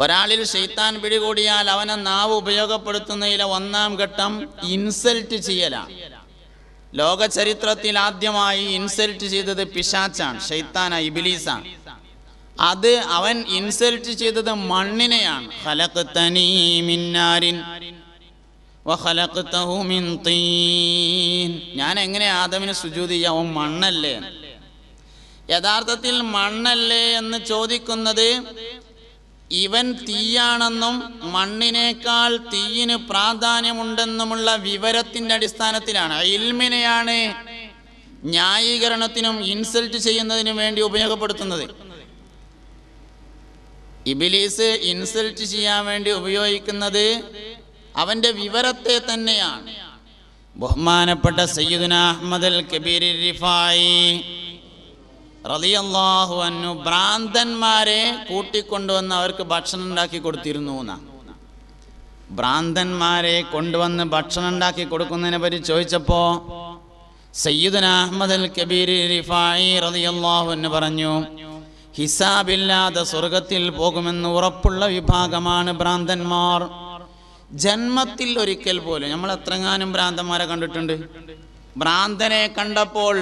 ഒരാളിൽ ഷെയ്ത്താൻ പിടികൂടിയാൽ അവനെ നാവ് ഉപയോഗപ്പെടുത്തുന്നതിലെ ഒന്നാം ഘട്ടം ഇൻസൾട്ട് ചെയ്യലാണ് ലോക ചരിത്രത്തിൽ ആദ്യമായി ഇൻസൾട്ട് ചെയ്തത് പിശാച്ചാണ് ഷെയ്ത്താന ഇബിലീസാണ്. അത് അവൻ ഇൻസൾട്ട് ചെയ്തത് മണ്ണിനെയാണ്. ഞാൻ എങ്ങനെ ആദമിനെ സുജൂതി അവൻ മണ്ണല്ലേ യഥാർത്ഥത്തിൽ മണ്ണല്ലേ എന്ന് ചോദിക്കുന്നത് ഇവൻ തീയാണെന്നും മണ്ണിനേക്കാൾ തീയിന് പ്രാധാന്യമുണ്ടെന്നുമുള്ള വിവരത്തിന്റെ അടിസ്ഥാനത്തിലാണ്. ഇൽമിനെയാണ് ന്യായീകരണത്തിനും ഇൻസൾട്ട് ചെയ്യുന്നതിനും വേണ്ടി ഉപയോഗപ്പെടുത്തുന്നത്. ഇബിലീസ് ഇൻസൾട്ട് ചെയ്യാൻ വേണ്ടി ഉപയോഗിക്കുന്നത് അവന്റെ വിവരത്തെ തന്നെയാണ്. ബഹുമാനപ്പെട്ട സയ്യിദുന അഹമ്മദ് അൽ കബീർ റിഫായി റളിയല്ലാഹു അൻഹു ഭ്രാന്തന്മാരെ കൂട്ടിക്കൊണ്ടുവന്ന് അവർക്ക് ഭക്ഷണം ഉണ്ടാക്കി കൊടുത്തിരുന്നു എന്നാണ് ഭ്രാന്തന്മാരെ കൊണ്ടുവന്ന് ഭക്ഷണം ഉണ്ടാക്കി കൊടുക്കുന്നതിനെ പറ്റി ചോദിച്ചപ്പോ സയ്യിദുന അഹമ്മദ് അൽ കബീർ റിഫായി റളിയല്ലാഹു അൻഹു പറഞ്ഞു ഹിസാബില്ലാതെ സ്വർഗത്തിൽ പോകുമെന്ന് ഉറപ്പുള്ള വിഭാഗമാണ് ഭ്രാന്തന്മാർ. ജന്മത്തിൽ ഒരിക്കൽ പോലും നമ്മൾ എത്രങ്ങാനും ഭ്രാന്തന്മാരെ കണ്ടിട്ടുണ്ട്. ഭ്രാന്തനെ കണ്ടപ്പോൾ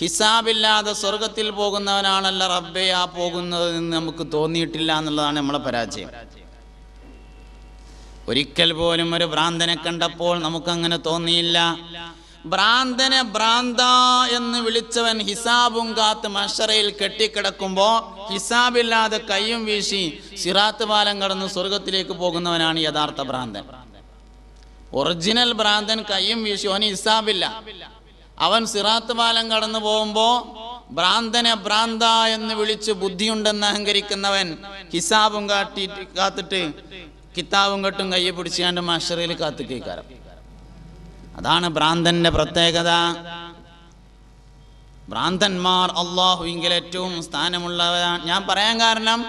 ഹിസാബില്ലാതെ സ്വർഗത്തിൽ പോകുന്നവനാണല്ല റബ്ബെ ആ പോകുന്നത് എന്ന് നമുക്ക് തോന്നിയിട്ടില്ല എന്നുള്ളതാണ് നമ്മളെ പരാജയം. ഒരിക്കൽ പോലും ഒരു ഭ്രാന്തനെ കണ്ടപ്പോൾ നമുക്കങ്ങനെ തോന്നിയില്ല. ഭ്രാന്തനെ ഭ്രാന്ത എന്ന് വിളിച്ചവൻ ഹിസാബും കാത്ത് മഷറയിൽ കെട്ടിക്കിടക്കുമ്പോ ഹിസാബില്ലാതെ കയ്യും വീശി സിറാത്ത് പാലം കടന്ന് സ്വർഗത്തിലേക്ക് പോകുന്നവനാണ് യഥാർത്ഥ ഭ്രാന്തൻ. ഒറിജിനൽ ഭ്രാന്തൻ കയ്യും വീശി ഓന് ഹിസാബില്ല. അവൻ സിറാത്ത് പാലം കടന്നു പോകുമ്പോ ഭ്രാന്തനെ ഭ്രാന്ത എന്ന് വിളിച്ച് ബുദ്ധിയുണ്ടെന്ന് അഹങ്കരിക്കുന്നവൻ ഹിസാബും കാട്ടി കാത്തിട്ട് കിതാബും കെട്ടും കയ്യെ പിടിച്ചാണ്ട് മാഷറയിൽ കാത്തു കേൾക്കാരം അതാണ് ഭ്രാന്തന്റെ പ്രത്യേകത. ഭ്രാന്തന്മാർ അള്ളാഹുവിങ്കിൽ ഏറ്റവും സ്ഥാനമുള്ളവരാണ് ഞാൻ പറയാൻ കാരണം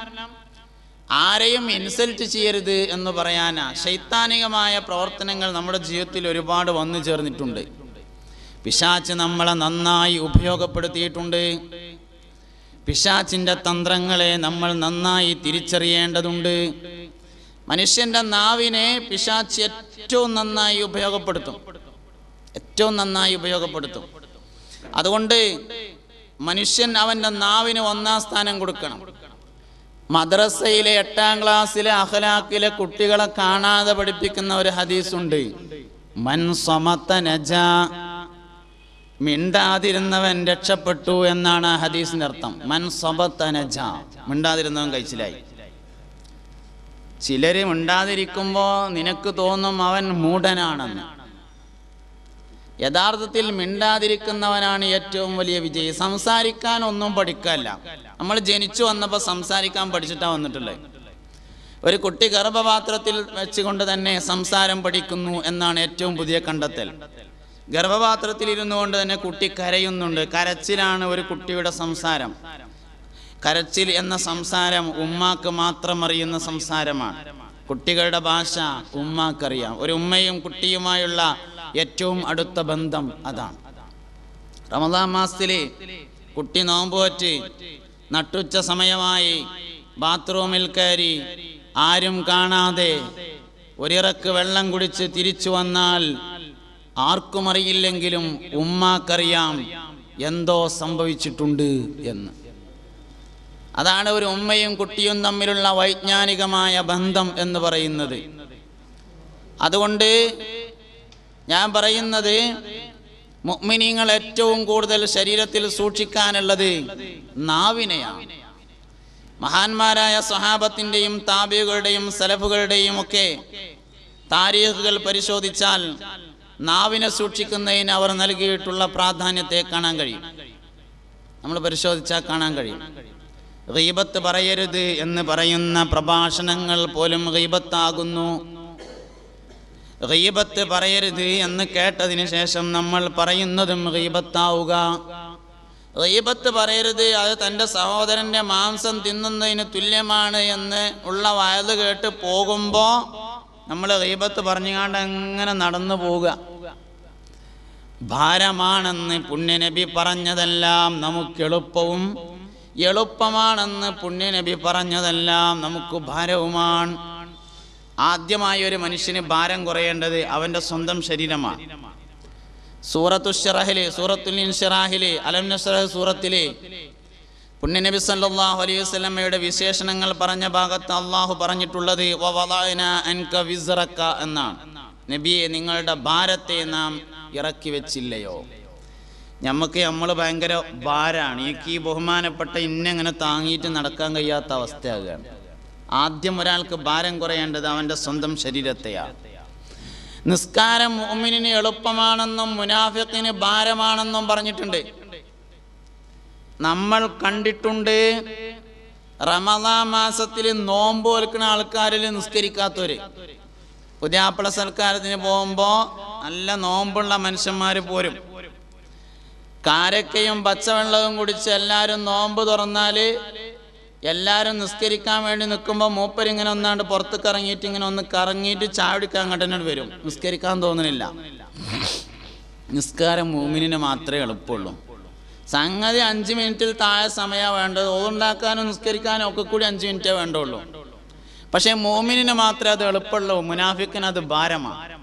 ആരെയും ഇൻസൾട്ട് ചെയ്യരുത് എന്ന് പറയാനാ. ശൈത്താനികമായ പ്രവർത്തനങ്ങൾ നമ്മുടെ ജീവിതത്തിൽ ഒരുപാട് വന്നു ചേർന്നിട്ടുണ്ട്. പിശാച്ച് നമ്മളെ നന്നായി ഉപയോഗപ്പെടുത്തിയിട്ടുണ്ട്. പിശാച്ചിന്റെ തന്ത്രങ്ങളെ നമ്മൾ നന്നായി തിരിച്ചറിയേണ്ടതുണ്ട്. മനുഷ്യന്റെ നാവിനെ പിശാച്ച് ഏറ്റവും നന്നായി ഉപയോഗപ്പെടുത്തും. ഏറ്റവും നന്നായി ഉപയോഗപ്പെടുത്തും. അതുകൊണ്ട് മനുഷ്യൻ അവന്റെ നാവിന് ഒന്നാം സ്ഥാനം കൊടുക്കണം. മദ്രസയിലെ എട്ടാം ക്ലാസ്സിലെ അഹ്ലാക്കിലെ കുട്ടികളെ കാണാതെ പഠിപ്പിക്കുന്ന ഒരു ഹദീസുണ്ട്. മൻ സമത്ത നജ മിണ്ടാതിരുന്നവൻ രക്ഷപ്പെട്ടു എന്നാണ് ഹദീസിന്റെ അർത്ഥം. മൻ സമത്ത മിണ്ടാതിരുന്നവൻ കഴിച്ചിലായി ചിലര് മിണ്ടാതിരിക്കുമ്പോ നിനക്ക് തോന്നും അവൻ മൂഢനാണെന്ന്. യഥാർത്ഥത്തിൽ മിണ്ടാതിരിക്കുന്നവനാണ് ഏറ്റവും വലിയ വിജയി. സംസാരിക്കാൻ ഒന്നും പഠിക്കല്ല. നമ്മൾ ജനിച്ചു വന്നപ്പോൾ സംസാരിക്കാൻ പഠിച്ചിട്ടാ വന്നിട്ടുള്ളത്. ഒരു കുട്ടി ഗർഭപാത്രത്തിൽ വെച്ചുകൊണ്ട് തന്നെ സംസാരം പഠിക്കുന്നു എന്നാണ് ഏറ്റവും പുതിയ കണ്ടെത്തൽ. ഗർഭപാത്രത്തിൽ ഇരുന്നു കൊണ്ട് തന്നെ കുട്ടി കരയുന്നുണ്ട്. കരച്ചിലാണ് ഒരു കുട്ടിയുടെ സംസാരം. കരച്ചിൽ എന്ന സംസാരം ഉമ്മാക്ക് മാത്രം അറിയുന്ന സംസാരമാണ്. കുട്ടികളുടെ ഭാഷ ഉമ്മാക്കറിയാം. ഒരു ഉമ്മയും കുട്ടിയുമായുള്ള ഏറ്റവും അടുത്ത ബന്ധം അതാണ്. റമദാൻ മാസത്തിലെ കുട്ടി നോമ്പുവറ്റ് നട്ടുച്ച സമയമായി ബാത്റൂമിൽ കയറി ആരും കാണാതെ ഒരിറക്ക് വെള്ളം കുടിച്ച് തിരിച്ചു വന്നാൽ ആർക്കും അറിയില്ലെങ്കിലും ഉമ്മാക്കറിയാം എന്തോ സംഭവിച്ചിട്ടുണ്ട് എന്ന്. അതാണ് ഒരു ഉമ്മയും കുട്ടിയും തമ്മിലുള്ള വൈജ്ഞാനികമായ ബന്ധം എന്ന് പറയുന്നത്. അതുകൊണ്ട് ഞാൻ പറയുന്നത് മുഅ്മിനീങ്ങൾ ഏറ്റവും കൂടുതൽ ശരീരത്തിൽ സൂക്ഷിക്കാനുള്ളത് നാവിനെയാണ്. മഹാന്മാരായ സഹാബത്തിന്റെയും താബികളുടെയും സലഫുകളുടെയും ഒക്കെ താരീഖുകൾ പരിശോധിച്ചാൽ നാവിനെ സൂക്ഷിക്കുന്നതിന് അവർ നൽകിയിട്ടുള്ള പ്രാധാന്യത്തെ കാണാൻ കഴിയും. നമ്മൾ പരിശോധിച്ചാൽ കാണാൻ കഴിയും. റീബത്ത് പറയരുത് എന്ന് പറയുന്ന പ്രഭാഷണങ്ങൾ പോലും റീബത്താകുന്നു റീബത്ത് പറയരുത് എന്ന് കേട്ടതിന് ശേഷം നമ്മൾ പറയുന്നതും റീബത്താവുക റീബത്ത് പറയരുത് അത് തന്റെ സഹോദരന്റെ മാംസം തിന്നുന്നതിന് തുല്യമാണ് എന്ന് ഉള്ള വയത് കേട്ട് പോകുമ്പോൾ നമ്മൾ ദൈവത്ത് പറഞ്ഞുകൊണ്ട് എങ്ങനെ നടന്നു പോവുക. ഭാരമാണെന്ന് പുണ്യനബി പറഞ്ഞതെല്ലാം നമുക്ക് എളുപ്പവും എളുപ്പമാണെന്ന് പുണ്യനബി പറഞ്ഞതെല്ലാം നമുക്ക് ഭാരവുമാണ്. ആദ്യമായി ഒരു മനുഷ്യന് ഭാരം കുറയേണ്ടത് അവന്റെ സ്വന്തം ശരീരമാണ്. സൂറത്തുഷറഹിലെ സൂറത്തുൽ ഇൻഷറാഹിലെ അലം സൂറത്തിലെ സൂറത്തിൽ പുണ്യനബി സല്ലാഹു അലൈഹി വസല്ലമയുടെ വിശേഷണങ്ങൾ പറഞ്ഞ ഭാഗത്ത് അള്ളാഹു പറഞ്ഞിട്ടുള്ളത് എന്നാണ്. നബിയെ നിങ്ങളുടെ ഭാരത്തെ നാം ഇറക്കി വെച്ചില്ലയോ? നമുക്ക് നമ്മൾ ഭയങ്കര ഭാരാണ്. എനിക്ക് ഈ ബഹുമാനപ്പെട്ട ഇന്നെങ്ങനെ താങ്ങിയിട്ട് നടക്കാൻ കഴിയാത്ത അവസ്ഥയാകുകയാണ് ആദ്യം ഒരാൾക്ക് ഭാരം കുറയേണ്ടത് അവന്റെ സ്വന്തം ശരീരത്തെയാണ് നിസ്കാരം മുഅ്മിനിന് എളുപ്പമാണെന്നും മുനാഫിത്തിന് ഭാരമാണെന്നും പറഞ്ഞിട്ടുണ്ട്. നമ്മൾ കണ്ടിട്ടുണ്ട് റമദാ മാസത്തിൽ നോമ്പ് വെൽക്കുന്ന ആൾക്കാരിൽ നിസ്കരിക്കാത്തവര്. പുതിയാപ്പിള സൽക്കാരത്തിന് പോകുമ്പോൾ നല്ല നോമ്പുള്ള മനുഷ്യന്മാർ പോരും. കാരക്കയും പച്ചവെള്ളവും കുടിച്ച് എല്ലാവരും നോമ്പ് തുറന്നാൽ എല്ലാവരും നിസ്കരിക്കാൻ വേണ്ടി നിൽക്കുമ്പോൾ മൂപ്പരിങ്ങനെ ഒന്നാണ്ട് പുറത്തേക്ക് ഇറങ്ങിയിട്ട് ഇങ്ങനെ ഒന്ന് കറങ്ങിയിട്ട് ചാവിടിക്കാൻ അങ്ങോട്ട് വരും. നിസ്കരിക്കാൻ തോന്നുന്നില്ല നിസ്കാരം മൂമിനിന് മാത്രമേ എളുപ്പമുള്ളൂ. സംഗതി അഞ്ച് മിനിറ്റിൽ താഴെ സമയമാണ് വേണ്ടത്. ഓതുണ്ടാക്കാനും നിസ്കരിക്കാനും ഒക്കെ കൂടി അഞ്ച് മിനിറ്റേ വേണ്ടുള്ളൂ. പക്ഷേ മോമിനിന് മാത്രമേ അത് എളുപ്പമുള്ളൂ. മുനാഫിക്കിന് അത് ഭാരമാണ്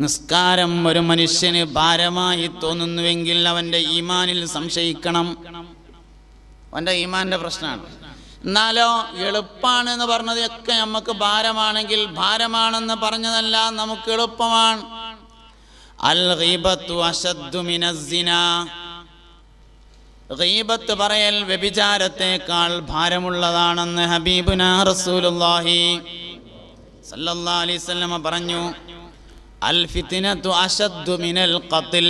നിസ്കാരം ഒരു മനുഷ്യന് ഭാരമായി തോന്നുന്നുവെങ്കിൽ അവന്റെ ഈമാനിൽ സംശയിക്കണം. അവന്റെ ഈമാന്റെ പ്രശ്നമാണ്. എന്നാലോ എളുപ്പമാണ് എന്ന് പറഞ്ഞതൊക്കെ നമുക്ക് ഭാരമാണെങ്കിൽ ഭാരമാണെന്ന് പറഞ്ഞതല്ല നമുക്ക് എളുപ്പമാണ്. അൽ അശദ്ദു മിനസ്സിന ഗീബത്ത് പറയൽ വ്യഭിചാരത്തെക്കാൾ ഭാരമുള്ളതാണെന്ന് ഹബീബുന റസൂലുള്ളാഹി സല്ലല്ലാഹു അലൈഹി വസല്ലമ പറഞ്ഞു. അൽ ഫിത്നത്തു അശദ്ദു മിനൽ ഖത്ൽ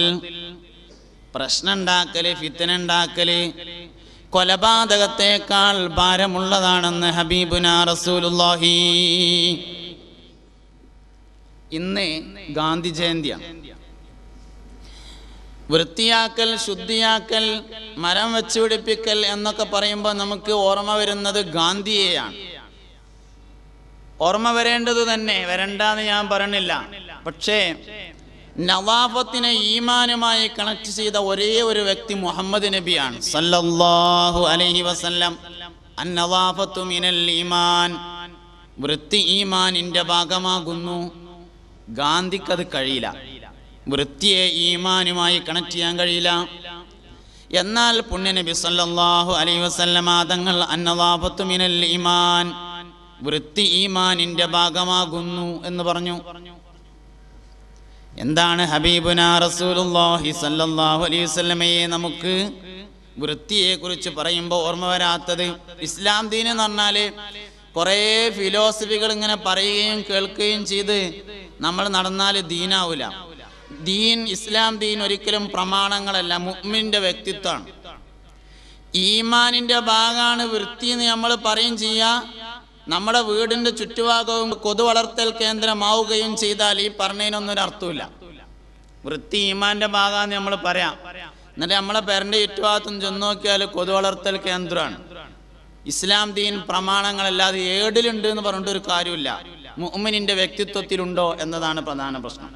പ്രശ്നമുണ്ടാക്കൽ ഫിത്തന ഉണ്ടാക്കൽ കൊലപാതകത്തെക്കാൾ ഭാരമുള്ളതാണെന്ന് ഹബീബുന റസൂലുള്ളാഹി. ഇന്ന് ഗാന്ധി ജയന്തിയാണ്. വൃത്തിയാക്കൽ ശുദ്ധിയാക്കൽ മരം വെച്ചുപിടിപ്പിക്കൽ എന്നൊക്കെ പറയുമ്പോൾ നമുക്ക് ഓർമ്മ വരുന്നത് ഗാന്ധിയെയാണ്. ഓർമ്മ വരേണ്ടത് തന്നെ വരണ്ടെന്ന് ഞാൻ പറഞ്ഞില്ല. പക്ഷേ നവാഫത്തിനെ ഈമാനുമായി കണക്ട് ചെയ്ത ഒരേ ഒരു വ്യക്തി മുഹമ്മദ് നബിയാണ്. സല്ലല്ലാഹു അലൈഹി വസല്ലം. മിനൽ ഈമാൻ. വൃത്തി ഈമാനിന്റെ ഭാഗമാകുന്നു. ഗാന്ധിക്കത് കഴിയില്ല. വൃത്തിയെ ഈമാനുമായി കണക്ട് ചെയ്യാൻ കഴിയില്ല. എന്നാൽ പുണ്യനബി സല്ലാഹു അലൈ വസല്ലമ തങ്ങൾ അന്നവാഫത്തു മിനൽ ഈമാൻ വൃത്തി ഈമാനിന്റെ ഭാഗമാകുന്നു എന്ന് പറഞ്ഞു. എന്താണ് ഹബീബുന റസൂലുല്ലാഹി സല്ലല്ലാഹു അലൈഹി വസല്ലമയെ നമുക്ക് വൃത്തിയെക്കുറിച്ച് പറയുമ്പോൾ ഓർമ്മ വരാത്തത്? ഇസ്ലാം ദീൻ എന്ന് പറഞ്ഞാൽ കുറേ ഫിലോസഫികൾ ഇങ്ങനെ പറയുകയും കേൾക്കുകയും ചെയ്ത് നമ്മൾ നടന്നാൽ ദീനാവൂല. ദീൻ ഇസ്ലാം ദീൻ ഒരിക്കലും പ്രമാണങ്ങളല്ല മുഹ്മിന്റെ വ്യക്തിത്വമാണ്. ഈമാനിന്റെ ഭാഗമാണ് വൃത്തി എന്ന് നമ്മൾ പറയും ചെയ്യുക നമ്മുടെ വീടിന്റെ ചുറ്റുഭാഗവും കൊതു വളർത്തൽ കേന്ദ്രമാവുകയും ചെയ്താൽ ഈ പറഞ്ഞതിനൊന്നും ഒരു അർത്ഥമില്ല വൃത്തി ഈമാന്റെ ഭാഗമാണെന്ന് നമ്മൾ പറയാം. എന്നിട്ട് നമ്മളെ പേരന്റെ ചുറ്റുഭാഗത്തും ചെന്ന് നോക്കിയാൽ കൊതു വളർത്തൽ കേന്ദ്രമാണ്. ഇസ്ലാം ദീൻ പ്രമാണങ്ങളല്ലാതെ ഏടിലുണ്ട് എന്ന് പറഞ്ഞിട്ട് ഒരു കാര്യമില്ല. മുഅ്മിനിന്റെ വ്യക്തിത്വത്തിലുണ്ടോ എന്നതാണ് പ്രധാന പ്രശ്നം.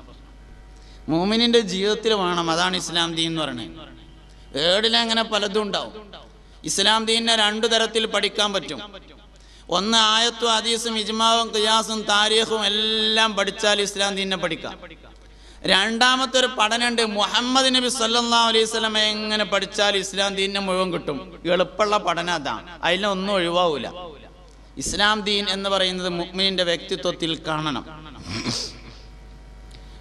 മുഅ്മിനിന്റെ ജീവിതത്തിൽ വേണം. അതാണ് ഇസ്ലാം ദീൻ എന്ന് പറയുന്നത്. ഏടിലങ്ങനെ പലതും ഉണ്ടാവും. ഇസ്ലാം ദീനിനെ രണ്ടു തരത്തിൽ പഠിക്കാൻ പറ്റും. ഒന്ന് ആയത്തും ഹദീസും ഇജ്മാവും ഖിയാസും താരീഖും എല്ലാം പഠിച്ചാൽ ഇസ്ലാം ദീനിനെ പഠിക്കാം. രണ്ടാമത്തെ ഒരു പഠനമുണ്ട് മുഹമ്മദ് നബി സല്ലല്ലാഹു അലൈഹി സ്വലമെ എങ്ങനെ പഠിച്ചാൽ ഇസ്ലാം ദീനിനെ മുഴുവൻ കിട്ടും. എളുപ്പമുള്ള പഠനം അതാണ്. അതിലൊന്നും ഒഴിവാവൂല. ഇസ്ലാം ദീൻ എന്ന് പറയുന്നത് മുഅ്മിനിന്റെ വ്യക്തിത്വത്തിൽ കാണണം.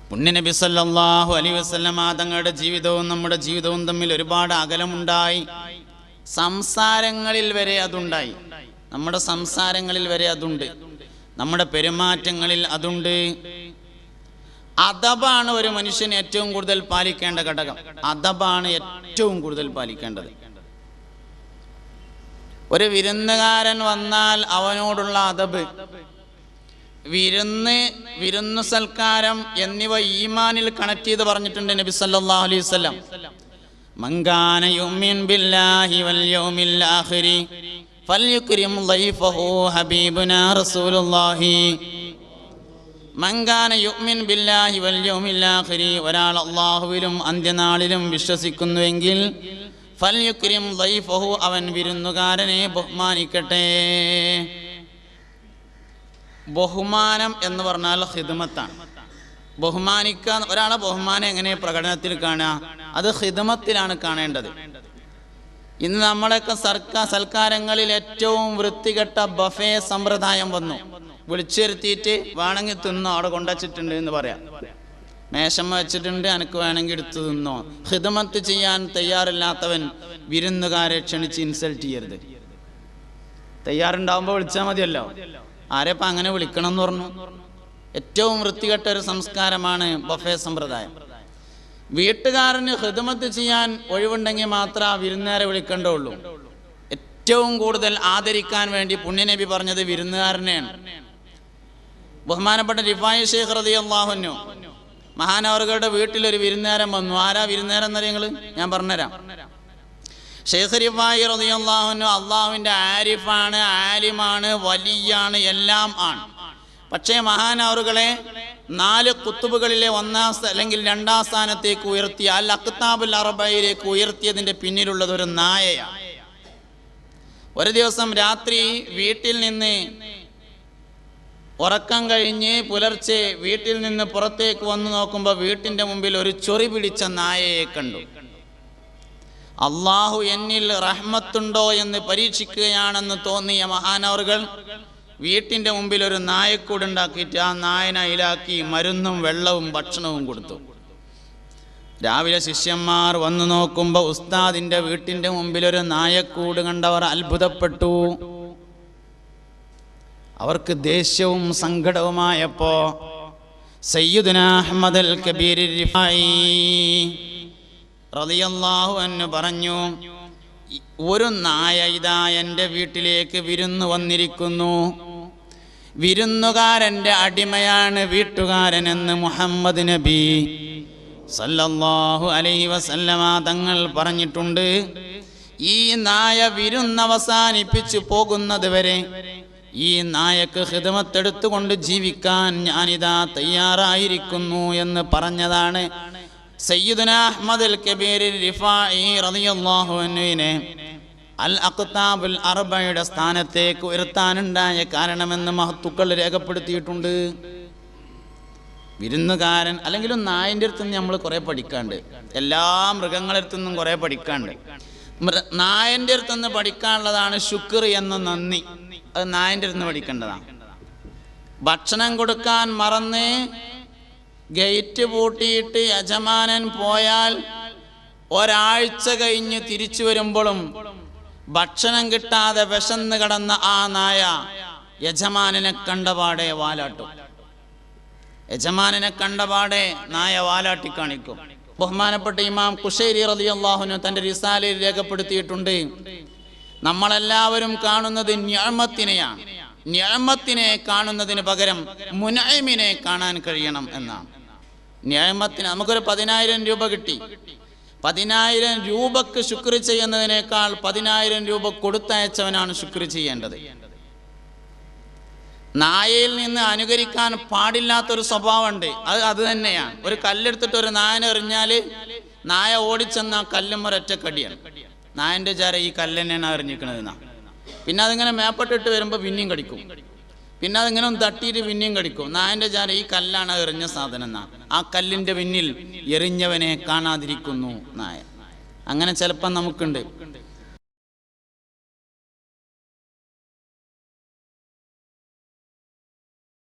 പുണ്യനബി സല്ലാഹു അലി വസല്ലമ തങ്ങളുടെ ജീവിതവും നമ്മുടെ ജീവിതവും തമ്മിൽ ഒരുപാട് അകലമുണ്ടായി. സംസാരങ്ങളിൽ വരെ അതുണ്ടായി. നമ്മുടെ സംസാരങ്ങളിൽ വരെ അതുണ്ട്. നമ്മുടെ പെരുമാറ്റങ്ങളിൽ അതുണ്ട്. അതബാണ് ഒരു മനുഷ്യൻ ഏറ്റവും കൂടുതൽ പാലിക്കേണ്ട ഘടകം. അതബാണ് ഏറ്റവും കൂടുതൽ പാലിക്കേണ്ടത്. ഒരു വിരുന്നുകാരൻ വന്നാൽ അവനോടുള്ള അദബ് വിരുന്ന് വിരുന്നു സൽക്കാരം എന്നിവ ഈമാനിൽ കണക്ട് ചെയ്ത് പറഞ്ഞിട്ടുണ്ട് നബി സല്ലല്ലാഹു അലൈഹി വസല്ലം. മങ്കാന യുമിൻ ബില്ലാഹി വൽ യൗമിൽ ആഖിരി ഫൽയുക്രിം ളൈഫഹു ഹബീബുനാ റസൂലുള്ളാഹി. മങ്കാന യുമിൻ ബില്ലാഹി വൽ യൗമിൽ ആഖിരി ഒരാൾ അള്ളാഹുവിലും അന്ത്യനാളിലും വിശ്വസിക്കുന്നുവെങ്കിൽ ഫൽയുക്രിം ളൈഫഹു അവൻ വിരുന്നുകാരനെ ബഹുമാനിക്കട്ടെ. ബഹുമാനം എന്ന് പറഞ്ഞാൽ ഹിദ്മത്താണ് ബഹുമാനിക്കാൻ ഒരാളെ ബഹുമാനം എങ്ങനെ പ്രകടനത്തിൽ കാണുക? അത് ഹിദ്മത്തിലാണ് കാണേണ്ടത്. ഇന്ന് നമ്മളൊക്കെ സർക്കാർ സൽക്കാരങ്ങളിൽ ഏറ്റവും വൃത്തികെട്ട ബഫേ സമ്പ്രദായം വന്നു. വിളിച്ചിരുത്തിയിട്ട് വേണമെങ്കിൽ തിന്നോ? അവിടെ കൊണ്ടുവച്ചിട്ടുണ്ട് എന്ന് പറയാം. മേശം വെച്ചിട്ടുണ്ട് എനിക്ക് വേണമെങ്കിൽ എടുത്തു തിന്നോ? ഹിദമത്ത് ചെയ്യാൻ തയ്യാറില്ലാത്തവൻ വിരുന്നുകാരെ ക്ഷണിച്ച് ഇൻസൾട്ട് ചെയ്യരുത്. തയ്യാറുണ്ടാവുമ്പോൾ വിളിച്ചാൽ മതിയല്ലോ. ആരെപ്പം അങ്ങനെ വിളിക്കണം എന്ന് പറഞ്ഞു? ഏറ്റവും വൃത്തികെട്ട ഒരു സംസ്കാരമാണ് ബഫേ സമ്പ്രദായം. വീട്ടുകാരന് ഹൃദമത്ത് ചെയ്യാൻ ഒഴിവുണ്ടെങ്കിൽ മാത്രമേ ആ വിരുന്നുകാരെ വിളിക്കേണ്ടുള്ളൂ. ഏറ്റവും കൂടുതൽ ആദരിക്കാൻ വേണ്ടി പുണ്യനബി പറഞ്ഞത് വിരുന്നുകാരനെയാണ്. ബഹുമാനപ്പെട്ട റിഫായി ഷേഖ് റതി അള്ളാഹുനു മഹാനവറുകളുടെ വീട്ടിലൊരു വിരുന്നുകാരൻ വന്നു. ആരാ വിരുന്നുകാരൻ എന്നറിയങ്ങൾ ഞാൻ പറഞ്ഞുതരാം. ഷെയ്ഖ് റിഫായി റതി അള്ളാഹുനു അള്ളാഹുവിന്റെ ആരിഫാണ് ആലിമാണ് വലിയാണ് എല്ലാം ആണ്. പക്ഷേ മഹാനവറുകളെ നാല് കുത്തുബുകളിലെ ഒന്നാം അല്ലെങ്കിൽ രണ്ടാം സ്ഥാനത്തേക്ക് ഉയർത്തിയ അൽ അക്താബുൽ അറബയിലേക്ക് ഉയർത്തിയതിന്റെ പിന്നിലുള്ളത് ഒരു നായയാണ്. ഒരു ദിവസം രാത്രി വീട്ടിൽ നിന്ന് ഉറക്കം കഴിഞ്ഞ് പുലർച്ചെ വീട്ടിൽ നിന്ന് പുറത്തേക്ക് വന്നു നോക്കുമ്പോൾ വീട്ടിന്റെ മുമ്പിൽ ഒരു ചൊറി പിടിച്ച നായയെ കണ്ടു. അള്ളാഹു എന്നിൽ റഹ്മത്തുണ്ടോ എന്ന് പരീക്ഷിക്കുകയാണെന്ന് തോന്നിയ മഹാനവറുകൾ വീട്ടിന്റെ മുമ്പിൽ ഒരു നായക്കൂടുണ്ടാക്കിയിട്ട് ആ നായനെ അയിലാക്കി മരുന്നും വെള്ളവും ഭക്ഷണവും കൊടുത്തു. രാവിലെ ശിഷ്യന്മാർ വന്നു നോക്കുമ്പോൾ ഉസ്താദിന്റെ വീട്ടിന്റെ മുമ്പിൽ ഒരു നായക്കൂട് കണ്ടവർ അത്ഭുതപ്പെട്ടു. അവർക്ക് ദേഷ്യവും സങ്കടവുമായപ്പോ സയ്യിദുന അഹമ്മദ് അൽ കബീർ റിഫായി എന്ന് പറഞ്ഞു "ഇ- ഒരു നായ ഇതാ എന്റെ വീട്ടിലേക്ക് വിരുന്ന് വന്നിരിക്കുന്നു. വിരുന്നുകാരന്റെ അടിമയാണ് വീട്ടുകാരനെന്ന് മുഹമ്മദ് നബി സല്ലല്ലാഹു അലൈഹി വസല്ലമ തങ്ങൾ പറഞ്ഞിട്ടുണ്ട്. ഈ നായ വിരുന്നവസാനിപ്പിച്ചു പോകുന്നത് വരെ ഈ നായക്ക് ഹിതമത്തെടുത്തുകൊണ്ട് ജീവിക്കാൻ ഞാനിതാ തയ്യാറായിരിക്കുന്നു എന്ന് പറഞ്ഞതാണ് സയ്യിദുന അഹ്മദ് അൽ കബീർ റളിയല്ലാഹു അൻഹുവിനെ അൽ അഖ്താബുൽ അർബയുടെ സ്ഥാനത്തേക്ക് ഉയർത്താനുണ്ടായ കാരണമെന്ന് മഹത്തുക്കൾ രേഖപ്പെടുത്തിയിട്ടുണ്ട്. വിരുന്നുകാരൻ അല്ലെങ്കിൽ നായന്റെ അടുത്ത് നിന്ന് നമ്മൾ കുറേ പഠിക്കാണ്ട് എല്ലാ മൃഗങ്ങളുടെ അടുത്തു നിന്നും കുറേ പഠിക്കാണ്ട്. നായന്റെ അടുത്ത് നിന്ന് പഠിക്കാനുള്ളതാണ് ശുക്ർ എന്ന നന്ദി. അത് നായന്റെ അടുത്ത് നിന്ന് പഠിക്കേണ്ടതാണ്. ഭക്ഷണം കൊടുക്കാൻ മറന്ന് ഗേറ്റ് പൂട്ടിയിട്ട് യജമാനൻ പോയാൽ ഒരാഴ്ച കഴിഞ്ഞ് തിരിച്ചു വരുമ്പോഴും ഭക്ഷണം കിട്ടാതെ വിശന്ന് കിടന്ന ആ നായ യജമാനനെ കണ്ടപാടെ വാലാട്ടും. യജമാനനെ കണ്ടപാടെ നായ വാലാട്ടി കാണിക്കും. ബഹുമാനപ്പെട്ട ഇമാം കുഷൈരി റളിയല്ലാഹുനു തന്റെ റിസാലയിൽ രേഖപ്പെടുത്തിയിട്ടുണ്ട്. നമ്മളെല്ലാവരും കാണുന്നത് ഞാമത്തിനെയാണ് ഞാമത്തിനെ കാണുന്നതിന് പകരം മുനൈമിനെ കാണാൻ കഴിയണം എന്നാണ്. ഞാമത്തിന് നമുക്കൊരു പതിനായിരം രൂപ കിട്ടി. പതിനായിരം രൂപക്ക് ശുക്ർ ചെയ്യുന്നതിനേക്കാൾ പതിനായിരം രൂപ കൊടുത്തയച്ചവനാണ് ശുക്ർ ചെയ്യേണ്ടത്. നായയിൽ നിന്ന് അനുകരിക്കാൻ പാടില്ലാത്തൊരു സ്വഭാവമുണ്ട്. അത് അത് തന്നെയാണ്. ഒരു കല്ലെടുത്തിട്ട് ഒരു നായനെ എറിഞ്ഞാൽ നായ ഓടിച്ചെന്ന കല്ലും ഒരൊറ്റ കടിയാണ്. നായന്റെ ചാര ഈ കല്ലെന്നെയാണ് എറിഞ്ഞിക്കണത് പിന്നെ അതിങ്ങനെ മേപ്പെട്ടിട്ട് വരുമ്പോൾ പിന്നെയും കടിക്കും. പിന്നെ അതിങ്ങനെ തട്ടിയിട്ട് പിന്നെയും കടിക്കും. നായന്റെ ചാര ഈ കല്ലാണ് എറിഞ്ഞ സാധനം എന്നാ. ആ കല്ലിന്റെ പിന്നിൽ എറിഞ്ഞവനെ കാണാതിരിക്കുന്നു നായ അങ്ങനെ ചിലപ്പം നമുക്കുണ്ട്.